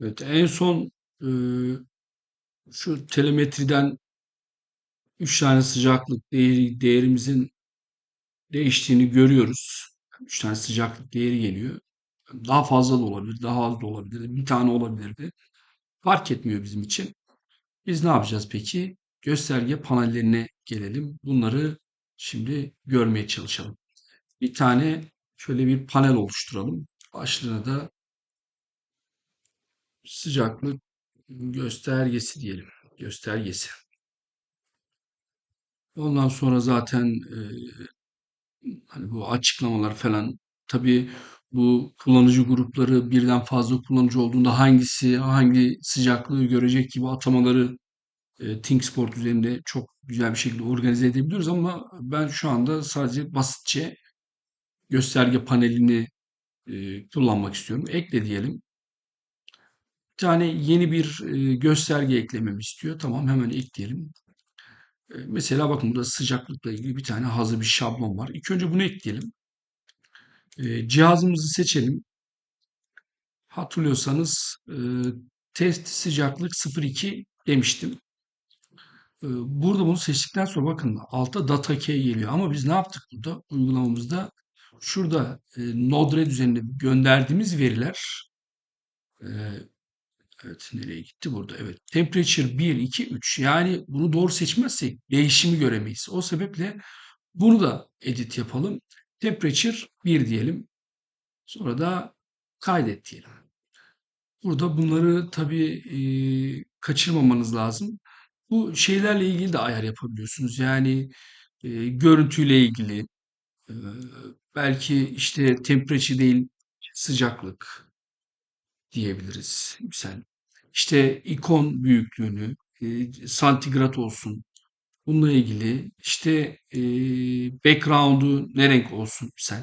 Evet, en son e, şu telemetriden 3 tane sıcaklık değeri, değerimizin değiştiğini görüyoruz. 3 tane sıcaklık değeri geliyor. Daha fazla da olabilir, daha az da olabilir. Bir tane olabilirdi. Fark etmiyor bizim için. Biz ne yapacağız peki? Gösterge panellerine gelelim. Bunları şimdi görmeye çalışalım. Bir tane şöyle bir panel oluşturalım. Başlığına da sıcaklık göstergesi diyelim. Göstergesi. Ondan sonra zaten e, hani bu açıklamalar falan tabii bu kullanıcı grupları birden fazla kullanıcı olduğunda hangisi hangi sıcaklığı görecek gibi atamaları e, ThinkSport üzerinde çok güzel bir şekilde organize edebiliyoruz ama ben şu anda sadece basitçe gösterge panelini e, kullanmak istiyorum. Ekle diyelim. Bir tane yeni bir e, gösterge eklememi istiyor. Tamam hemen ekleyelim. E, mesela bakın burada sıcaklıkla ilgili bir tane hazır bir şablon var. İlk önce bunu ekleyelim. E, cihazımızı seçelim. Hatırlıyorsanız test sıcaklık 02 demiştim. Burada bunu seçtikten sonra bakın altta data key geliyor. Ama biz ne yaptık burada uygulamamızda? Şurada Node-RED üzerinde gönderdiğimiz veriler Evet nereye gitti burada? Evet. Temperature 1, 2, 3. Yani bunu doğru seçmezsek değişimi göremeyiz. O sebeple bunu da edit yapalım. Temperature 1 diyelim. Sonra da kaydet diyelim. Burada bunları tabii e, kaçırmamanız lazım. Bu şeylerle ilgili de ayar yapabiliyorsunuz. Yani e, görüntüyle ilgili e, belki işte temperature değil sıcaklık diyebiliriz. Misal işte ikon büyüklüğünü e, santigrat olsun. Bununla ilgili işte e, background'u ne renk olsun misal.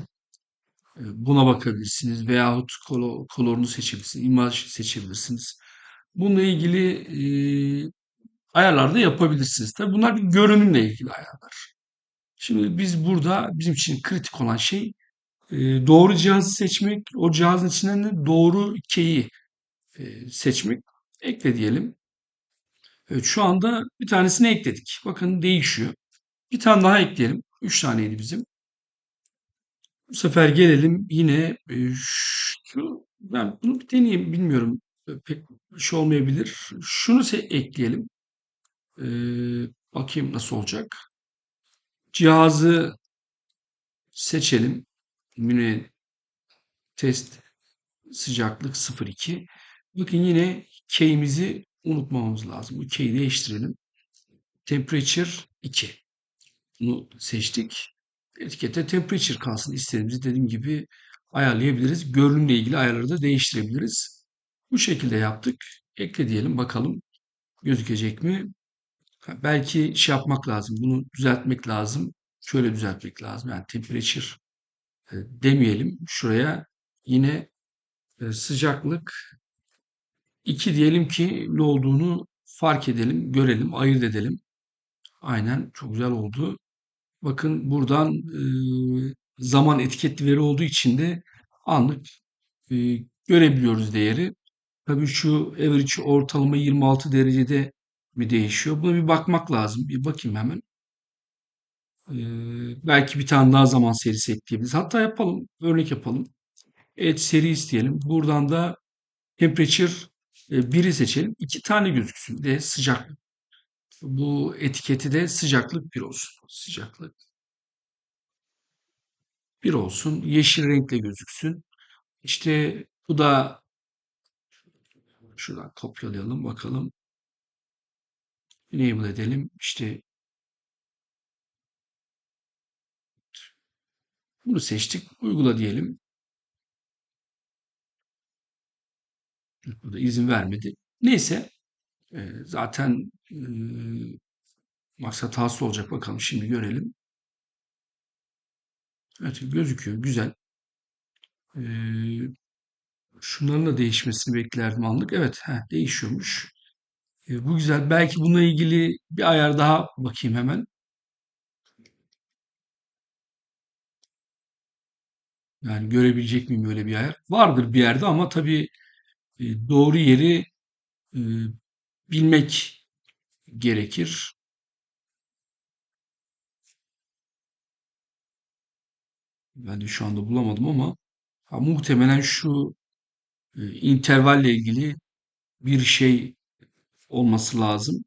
E, buna bakabilirsiniz veyahut kolo, kolorunu seçebilirsiniz, imaj seçebilirsiniz. Bununla ilgili e, ayarlar da yapabilirsiniz. Tabii bunlar bir görünümle ilgili ayarlar. Şimdi biz burada bizim için kritik olan şey e, doğru cihazı seçmek, o cihazın içinden de doğru key'i e, seçmek. Ekle diyelim. Evet, şu anda bir tanesini ekledik. Bakın değişiyor. Bir tane daha ekleyelim. Üç taneydi bizim. Bu sefer gelelim yine e, şu ben bunu bir deneyeyim bilmiyorum. Pek bir şey olmayabilir. Şunu se- ekleyelim. E, bakayım nasıl olacak. Cihazı seçelim. Menü test sıcaklık 02. Bakın yine key'imizi unutmamamız lazım. Bu key'i değiştirelim. Temperature 2. Bunu seçtik. Etikete temperature kalsın. İstediğimizi dediğim gibi ayarlayabiliriz. Görünümle ilgili ayarları da değiştirebiliriz. Bu şekilde yaptık. Ekle diyelim bakalım gözükecek mi? Belki şey yapmak lazım. Bunu düzeltmek lazım. Şöyle düzeltmek lazım. Yani temperature e, demeyelim. Şuraya yine e, sıcaklık 2 diyelim ki ne olduğunu fark edelim, görelim, ayırt edelim. Aynen çok güzel oldu. Bakın buradan e, zaman etiketli veri olduğu için de anlık e, görebiliyoruz değeri. Tabii şu average ortalama 26 derecede mi değişiyor? Buna bir bakmak lazım. Bir bakayım hemen. E, belki bir tane daha zaman serisi ekleyebiliriz. Hatta yapalım. Örnek yapalım. Evet seri isteyelim. Buradan da temperature biri seçelim. İki tane gözüksün de sıcaklık. Bu etiketi de sıcaklık bir olsun. Sıcaklık bir olsun. Yeşil renkle gözüksün. İşte bu da şuradan kopyalayalım bakalım. Enable edelim. İşte bunu seçtik. Uygula diyelim. Burada izin vermedi. Neyse e, zaten e, maksat hasıl olacak. Bakalım şimdi görelim. Evet gözüküyor. Güzel. E, şunların da değişmesini beklerdim anlık. Evet heh, değişiyormuş. E, bu güzel. Belki bununla ilgili bir ayar daha bakayım hemen. Yani görebilecek miyim öyle bir ayar? Vardır bir yerde ama tabii doğru yeri e, bilmek gerekir. Ben de şu anda bulamadım ama ha, muhtemelen şu e, intervalle ilgili bir şey olması lazım.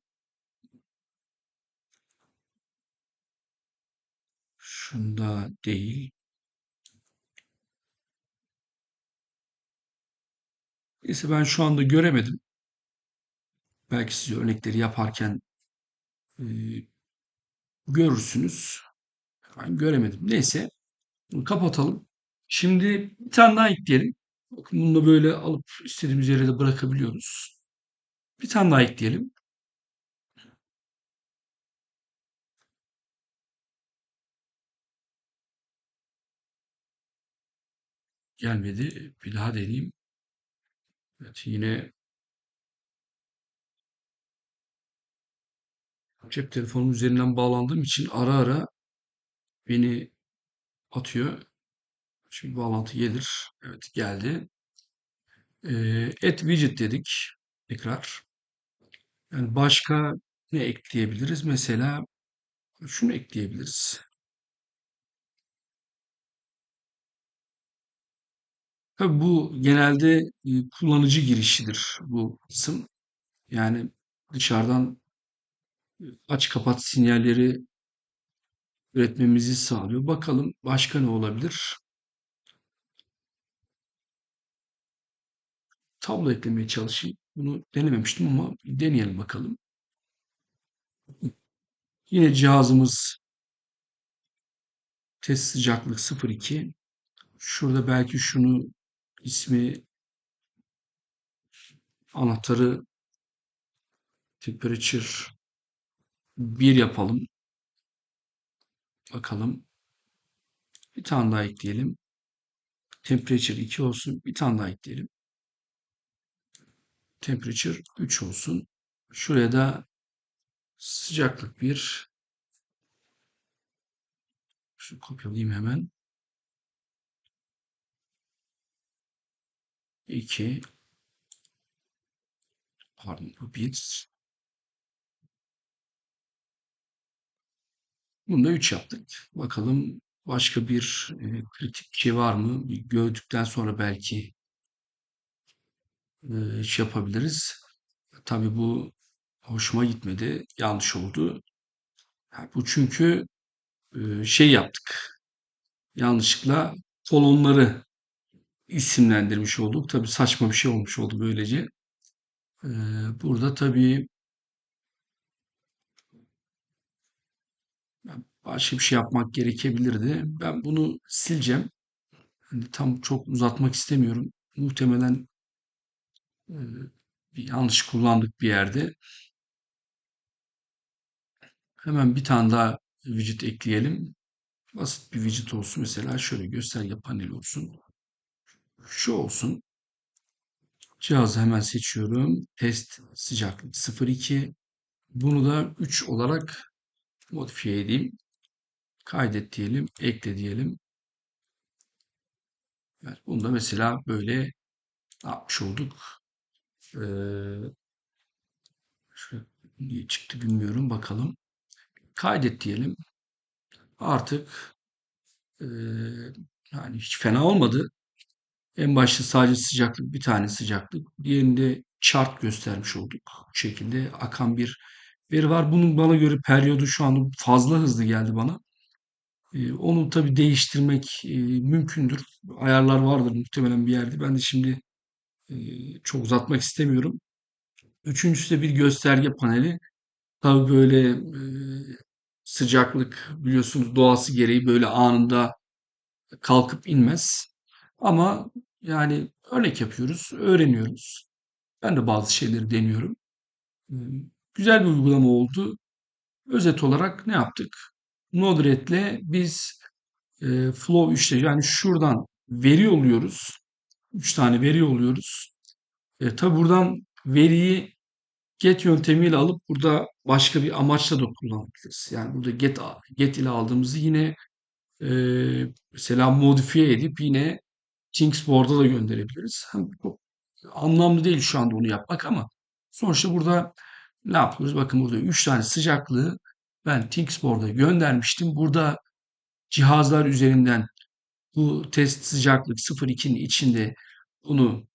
Şunda değil. Neyse ben şu anda göremedim. Belki siz örnekleri yaparken e, görürsünüz. Ben göremedim. Neyse kapatalım. Şimdi bir tane daha ekleyelim. Bakın bunu da böyle alıp istediğimiz yere de bırakabiliyoruz. Bir tane daha ekleyelim. Gelmedi. Bir daha deneyeyim. Evet, yine cep telefonum üzerinden bağlandığım için ara ara beni atıyor. Şimdi bağlantı gelir. Evet geldi. Ee, add widget dedik. Tekrar. Yani başka ne ekleyebiliriz? Mesela şunu ekleyebiliriz. Tabii bu genelde e, kullanıcı girişidir bu kısım. Yani dışarıdan aç kapat sinyalleri üretmemizi sağlıyor. Bakalım başka ne olabilir? Tablo eklemeye çalışayım. Bunu denememiştim ama deneyelim bakalım. Yine cihazımız test sıcaklık 02. Şurada belki şunu ismi anahtarı temperature 1 yapalım. Bakalım. Bir tane daha ekleyelim. Temperature 2 olsun. Bir tane daha ekleyelim. Temperature 3 olsun. Şuraya da sıcaklık 1. Şu kopyalayayım hemen. 2. Pardon bu 1. Bunu da 3 yaptık. Bakalım başka bir e, kritik şey var mı? Bir gördükten sonra belki e, şey yapabiliriz. Tabii bu hoşuma gitmedi. Yanlış oldu. Ha, bu çünkü e, şey yaptık. Yanlışlıkla kolonları isimlendirmiş olduk. Tabii saçma bir şey olmuş oldu böylece. E, burada tabii başka bir şey yapmak gerekebilirdi. Ben bunu sileceğim. Hani tam çok uzatmak istemiyorum. Muhtemelen e, bir yanlış kullandık bir yerde. Hemen bir tane daha widget ekleyelim. Basit bir widget olsun. Mesela şöyle gösterge paneli olsun. Şu olsun. Cihazı hemen seçiyorum. Test sıcaklık 02. Bunu da 3 olarak modifiye edeyim. Kaydet diyelim. Ekle diyelim. Evet, bunu da mesela böyle yapmış olduk. Ee, şöyle niye çıktı bilmiyorum. Bakalım. Kaydet diyelim. Artık e, yani hiç fena olmadı. En başta sadece sıcaklık, bir tane sıcaklık. Diğerinde chart göstermiş olduk. Bu şekilde akan bir veri var. Bunun bana göre periyodu şu anda fazla hızlı geldi bana. Ee, onu tabii değiştirmek e, mümkündür. Ayarlar vardır muhtemelen bir yerde. Ben de şimdi e, çok uzatmak istemiyorum. Üçüncüsü de bir gösterge paneli. Tabii böyle e, sıcaklık biliyorsunuz doğası gereği böyle anında kalkıp inmez. Ama yani örnek yapıyoruz, öğreniyoruz. Ben de bazı şeyleri deniyorum. Güzel bir uygulama oldu. Özet olarak ne yaptık? Node-RED'le biz e, flow işte yani şuradan veri yolluyoruz. 3 tane veri yolluyoruz. E, tabi buradan veriyi get yöntemiyle alıp burada başka bir amaçla da kullanabiliriz. Yani burada get get ile aldığımızı yine e, mesela modifiye edip yine Kingsboard'a da gönderebiliriz. Anlamlı değil şu anda onu yapmak ama sonuçta burada ne yapıyoruz? Bakın burada 3 tane sıcaklığı ben Thingsboard'a göndermiştim. Burada cihazlar üzerinden bu test sıcaklık 0.2'nin içinde bunu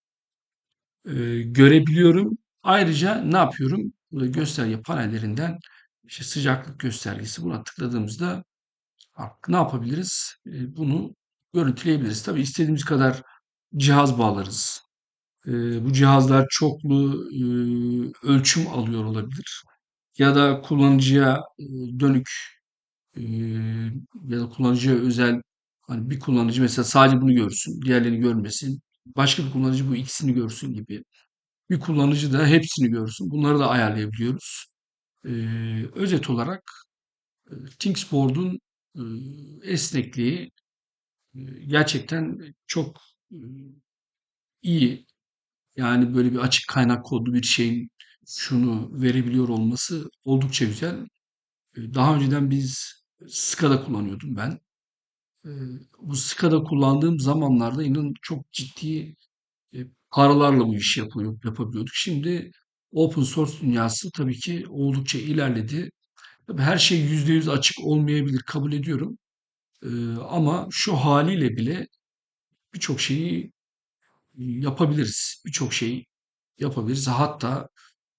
e, görebiliyorum. Ayrıca ne yapıyorum? Burada gösterge panellerinden işte sıcaklık göstergesi buna tıkladığımızda ne yapabiliriz? E, bunu görüntüleyebiliriz. Tabii istediğimiz kadar cihaz bağlarız. E, bu cihazlar çoklu e, ölçüm alıyor olabilir. Ya da kullanıcıya e, dönük e, ya da kullanıcıya özel hani bir kullanıcı mesela sadece bunu görsün, diğerlerini görmesin. Başka bir kullanıcı bu ikisini görsün gibi. Bir kullanıcı da hepsini görsün. Bunları da ayarlayabiliyoruz. E, özet olarak e, Thingsboard'un e, esnekliği gerçekten çok e, iyi. Yani böyle bir açık kaynak kodlu bir şeyin şunu verebiliyor olması oldukça güzel. E, Daha önceden biz SCADA kullanıyordum ben. E, Bu SCADA kullandığım zamanlarda inanın çok ciddi paralarla bu işi yapıyor, yapabiliyorduk. Şimdi open source dünyası tabii ki oldukça ilerledi. Tabii her şey %100 açık olmayabilir, kabul ediyorum. E, Ama şu haliyle bile birçok şeyi yapabiliriz. Birçok şeyi yapabiliriz. Hatta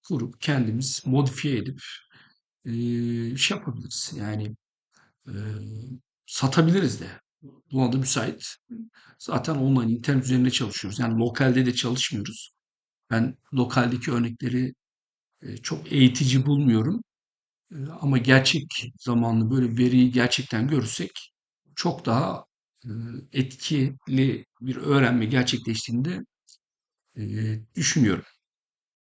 kurup kendimiz modifiye edip eee, şey yapabiliriz. Yani eee, satabiliriz de. Buna da müsait. Zaten online internet üzerinde çalışıyoruz. Yani lokalde de çalışmıyoruz. Ben lokaldeki örnekleri e, çok eğitici bulmuyorum. E, Ama gerçek zamanlı böyle veriyi gerçekten görürsek çok daha e, etkili bir öğrenme gerçekleştiğinde e, düşünüyorum.